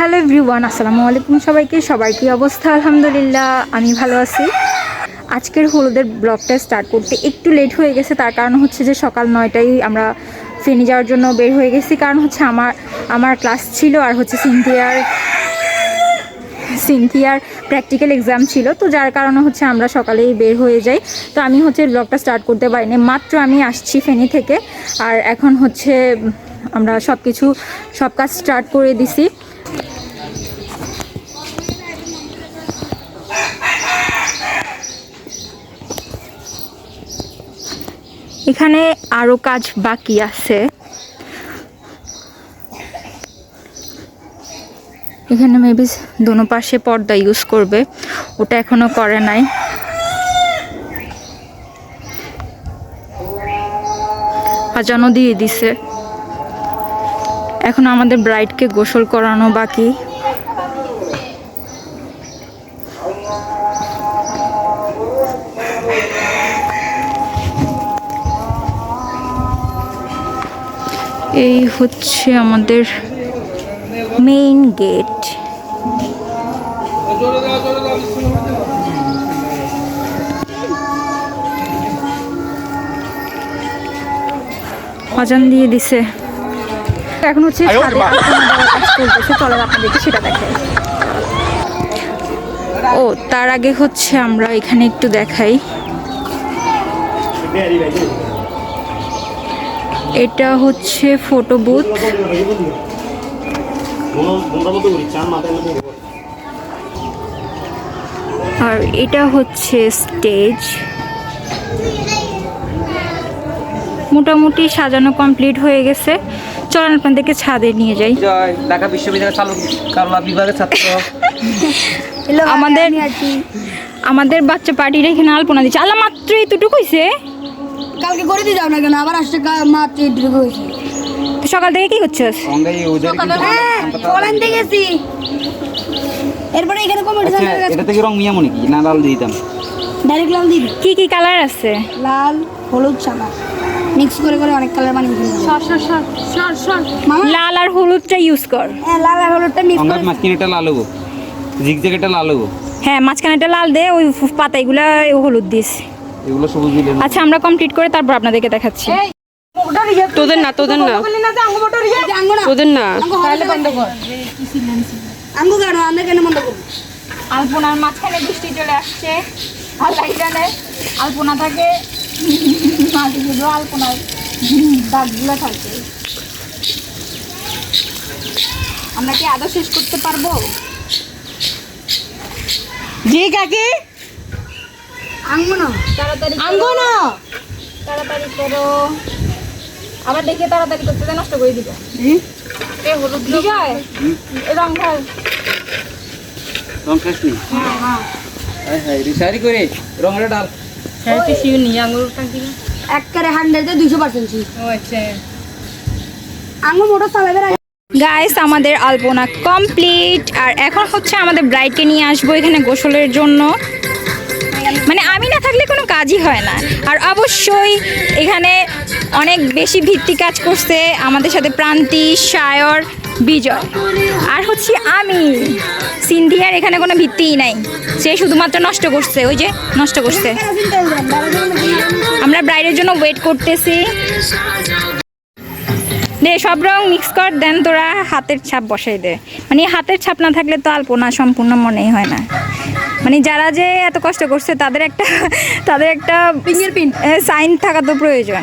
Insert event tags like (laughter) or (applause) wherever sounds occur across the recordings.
Hello everyone, আসসালামু আলাইকুম সবাইকে। সবার কি অবস্থা? আলহামদুলিল্লাহ, আমি ভালো আছি। আজকের হলুদের ব্লগটা স্টার্ট করতে একটু লেট হয়ে গেছে, তার কারণ হচ্ছে যে সকাল নয়টায় আমরা ফেনি যাওয়ার জন্য বের হয়ে গেছি। কারণ হচ্ছে আমার আমার ক্লাস ছিল আর হচ্ছে সিনথিয়ার সিনথিয়ার প্র্যাকটিক্যাল এক্সাম ছিল। তো যার কারণে হচ্ছে আমরা সকালেই বের হয়ে যাই। তো আমি হচ্ছে ব্লগটা স্টার্ট করতে পারিনি। মাত্র আমি আসছি ফেনি থেকে। আর এখন হচ্ছে আমরা সব কিছু সব কাজ স্টার্ট করে দিছি। এখানে আরও কাজ বাকি আছে। এখানে মেবি দোনো পাশে পর্দা ইউজ করবে। ওটা এখনও করে নাই। আজানো দিয়ে দিছে। এখন আমাদের ব্রাইডকে গোসল করানো বাকি। এই হচ্ছে আমাদের মেইন গেট অজান দিয়ে দিছে। এখন হচ্ছে ছাদে আলপনা চলতেছে চলো আপনাদেরকে সেটা ও তার আগে হচ্ছে আমরা এখানে একটু দেখাই। এটা হচ্ছে ফটো বুথ আর এটা হচ্ছে স্টেজ মোটামুটি সাজানো কমপ্লিট হয়ে গেছে। চলেন আপনাদেরকে ছাদে নিয়ে যাই। জয়। ঢাকা বিশ্ববিদ্যালয়ের চালু বিভাগের ছাত্র। (laughs) আমাদের আমাদের বাচ্চা পার্টির এখানে আলপনা দিচ্ছে। আল্লাহ মাত্র এতটুকু হয়েছে কালকে করে দিয়ে যাও না কেন? আবার আসছে মাত্র এটুকু হয়েছে তো সকাল থেকে কি করছিস? হ্যাঁ এরপরে এখানে আচ্ছা, এটা থেকে রং মিয়া মনে কি? না লাল দিয়ে দিতাম। ডাইরেক্ট লাল দিবি। কি কি কালার আছে? লাল হলুদ সাদা। মিক্স করে করে অনেক কালার বানিয়ে ফেলবি। মামা? লাল আর হলুদটা ইউজ কর। হ্যাঁ লাল আর হলুদটা মিক্স করে মাঝখানে এটা লাল হব। জিগজ্যাগ এটা লাল হব। হ্যাঁ মাঝখানেটা লাল দে ওই পাতাগুলা হলুদ দিস। এগুলো সবুজ দিলে আচ্ছা আমরা কমপ্লিট করে তারপর আপনাদেরকে দেখাচ্ছি। তোদের না তোদের না। তোদের না। তাহলে বন্ধ কর। আঙ্গো কেন? আমরা কেন বন্ধ করব? আলপনার মাঝখানে বৃষ্টি চলে আসছে। আর জানে আলপনা থাকে আলপনার দাগগুলো থাকে। আমরা কি আদৌ শেষ করতে পারব? জি কাকি। আঙ্গো না তাড়াতাড়ি আঙ্গো না তাড়াতাড়ি করো। আবার দেখে তাড়াতাড়ি করতে দে, নষ্ট করে দিবে। এ হলুদ বিজয় রং ঢাল রং হ্যাঁ হ্যাঁ। হ্যাঁ রিসারি করে রঙের ডাল। হ্যাঁ টিসিউ নিয়ে আঙুর টাকি একবারে হান্ড্রেডে দুইশো পার্সেন্ট ও আচ্ছা। মোটর চালাবে গাইস আমাদের আলপনা কমপ্লিট আর এখন হচ্ছে আমাদের ব্রাইডকে নিয়ে আসব এখানে গোসলের জন্য। মানে আমি না থাকলে কোনো কাজই হয় না। আর অবশ্যই এখানে অনেক বেশি ভিত্তি কাজ করছে আমাদের সাথে প্রান্তি সায়র বিজয়। আর হচ্ছে আমি। সিন্ধিয়ার এখানে কোনো ভিত্তিই নাই। সে শুধুমাত্র নষ্ট করছে ওই যে নষ্ট করছে। আমরা ব্রাইডের জন্য ওয়েট করতেছি। দে সব রং মিক্স কর দেন তোরা হাতের ছাপ বসাই দে। মানে হাতের ছাপ না থাকলে তো আলপনা সম্পূর্ণ মনেই হয় না। মানে যারা যে এত কষ্ট করছে তাদের একটা তাদের একটা ফিঙ্গারপ্রিন্ট সাইন থাকা তো প্রয়োজন।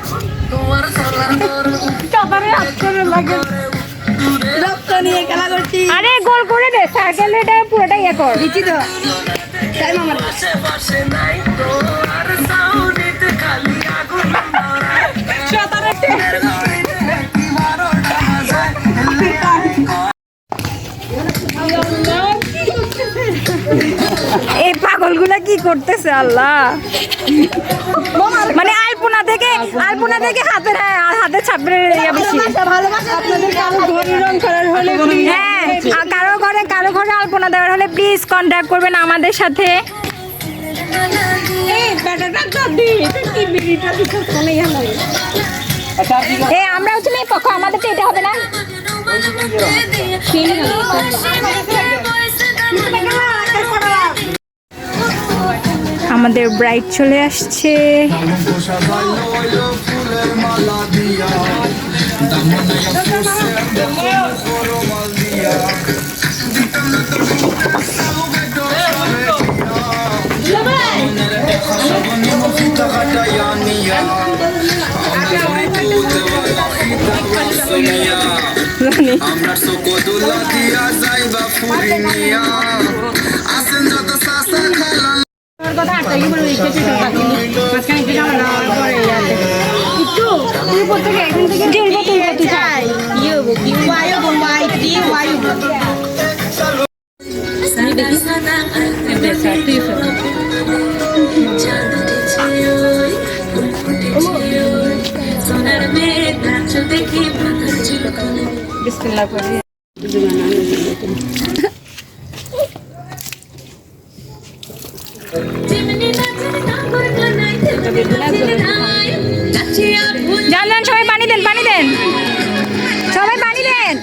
আরে, গোল করে দে এটা পুরোটা ইয়ে কর। দিচ্ছি তো এই পাগলগুলা কি করতেছে, আল্লাহ? মানে আলপনা থেকে আলপনা থেকে হাতের হাতে ছাপের ইয়ে বেশি। ভালোবাসা আপনাদের কারও ঘরে রং করার হলে হ্যাঁ আর কারও ঘরে কারও ঘরে আলপনা দেওয়ার হলে প্লিজ কন্ট্যাক্ট করবেন আমাদের সাথে। আচ্ছা এ আমরা হচ্ছে মেয়ে পক্ষ আমাদের তো এটা হবে না। আমাদের ব্রাইড চলে আসছে। আমরা সকদুল্লা দিয়া যাইবা ফুরিনিয়া সোনার মেঘ নাচ দেখি তেমনি নাচের নাগর যান সবাই পানি দেন পানি দেন। সবাই পানি দেন।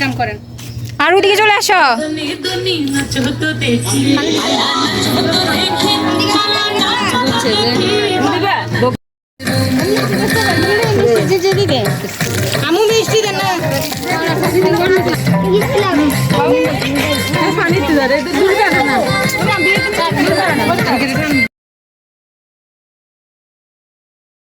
কাম করেন আর ওদিকে চলে আসো দনি নাচ তো দেখি নাচ তো দেখি নাচ তো দেখি আমু মিষ্টি দেন না পানি